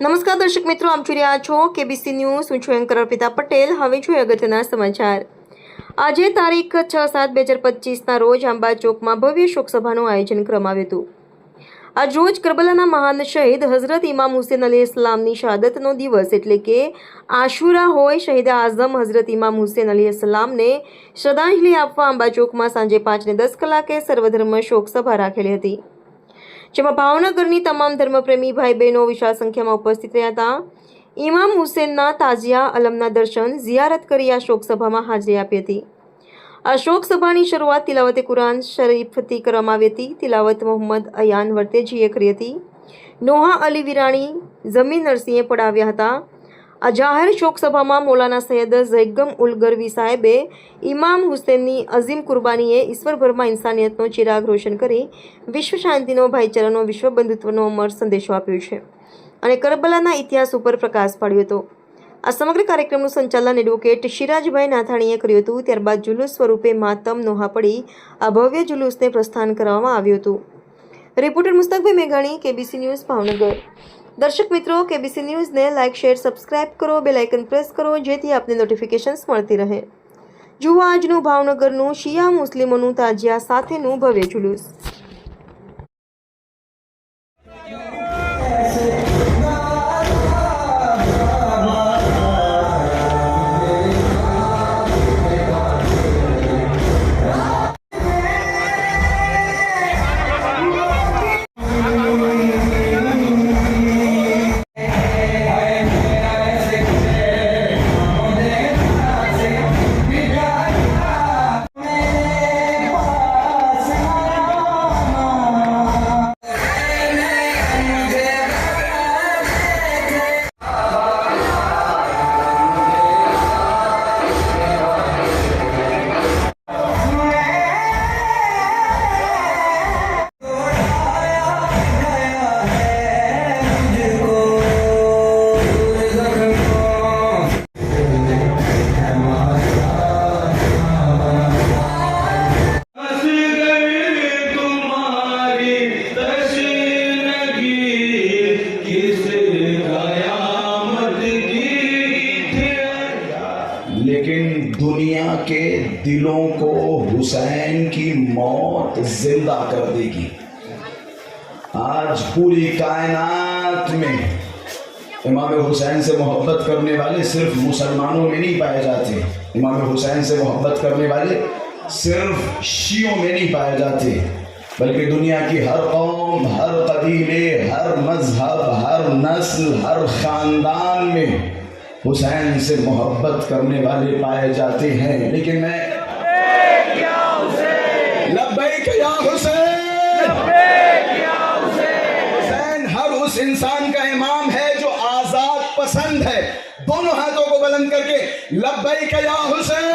નમસ્કાર દર્શક મિત્રો આપ જોઈ રહ્યા છો કેબીસી ન્યૂઝ હું છું એન્કર અર્પિતા પટેલ. હવે જોઈએ અગત્યના સમાચાર. આજે તારીખ છ સાત બે હજાર પચીસના રોજ આંબા ચોકમાં ભવ્ય શોકસભાનું આયોજન કરવામાં આવ્યું હતું. આજ રોજ કરબલાના મહાન શહીદ હઝરત ઇમામ હુસેન અલી ઇસ્લામની શહાદતનો દિવસ એટલે કે આશુરા હોય શહીદ આઝમ હઝરત ઇમામ હુસેન અલી ઇસ્લામને શ્રદ્ધાંજલિ આપવા આંબા ચોકમાં સાંજે પાંચને દસ કલાકે સર્વધર્મ શોકસભા રાખેલી હતી. જેમાં ભાવનગરની તમામ ધર્મપ્રેમી ભાઈ બહેનો વિશાળ સંખ્યામાં ઉપસ્થિત રહ્યા હતા. ઇમામ હુસેનના તાજિયા અલમના દર્શન ઝિયારત કરી આ શોકસભામાં હાજરી આપી હતી. આ શોકસભાની શરૂઆત તિલાવતે કુરાન શરીફથી કરવામાં આવી હતી. તિલાવત મોહમ્મદ અયાન વર્તેજીએ કરી હતી. નોહા અલી વિરાણી જમીન નરસિંહે પડાવ્યા હતા. આ જાહેર શોકસભામાં મૌલાના સૈયદ ઝૈગમ ઉલ ગરવી સાહેબે ઇમામ હુસેનની અઝીમ કુરબાનીએ ઈશ્વરભરમાં ઇન્સાનિયતનો ચિરાગ રોશન કરી વિશ્વ શાંતિનો, ભાઈચારાનો, વિશ્વ બંધુત્વનો અમર સંદેશો આપ્યો છે અને કરબલાના ઇતિહાસ ઉપર પ્રકાશ પાડ્યો હતો. આ સમગ્ર કાર્યક્રમનું સંચાલન એડવોકેટ શિરાજભાઈ નાથાણીએ કર્યું હતું. ત્યારબાદ જુલુસ સ્વરૂપે માતમ નોહા પડી આ ભવ્ય જુલુસને પ્રસ્થાન કરવામાં આવ્યું હતું. રિપોર્ટર મુસ્તકભાઈ મેઘાણી, કેબીસી ન્યૂઝ, ભાવનગર. દર્શક મિત્રો, કેબીસી ન્યૂઝને લાઇક શેર સબસ્ક્રાઇબ કરો બે આઇકન પ્રેસ કરો, જેથી આપને નોટિફિકેશન્સ મળતી રહે. જુઓ આજનું ભાવનગરનું શિયા મુસ્લિમોનું તાજિયા સાથેનું ભવ્ય જુલુસ. لیکن دنیا کے دلوں کو حسین کی موت زندہ کر دے گی۔ آج پوری کائنات میں امام حسین سے محبت کرنے والے صرف مسلمانوں میں نہیں پائے جاتے۔ امام حسین سے محبت کرنے والے صرف شیعوں میں نہیں پائے جاتے۔ بلکہ دنیا کی ہر قوم، ہر قبیلے، ہر مذہب، ہر نسل، ہر خاندان میں हुसैन से मोहब्बत करने वाले पाए जाते हैं लेकिन मैं लब्बैक या हुसैन हुसैन हर उस इंसान का इमाम है जो आजाद पसंद है दोनों हाथों को बुलंद करके लब्बैक या हुसैन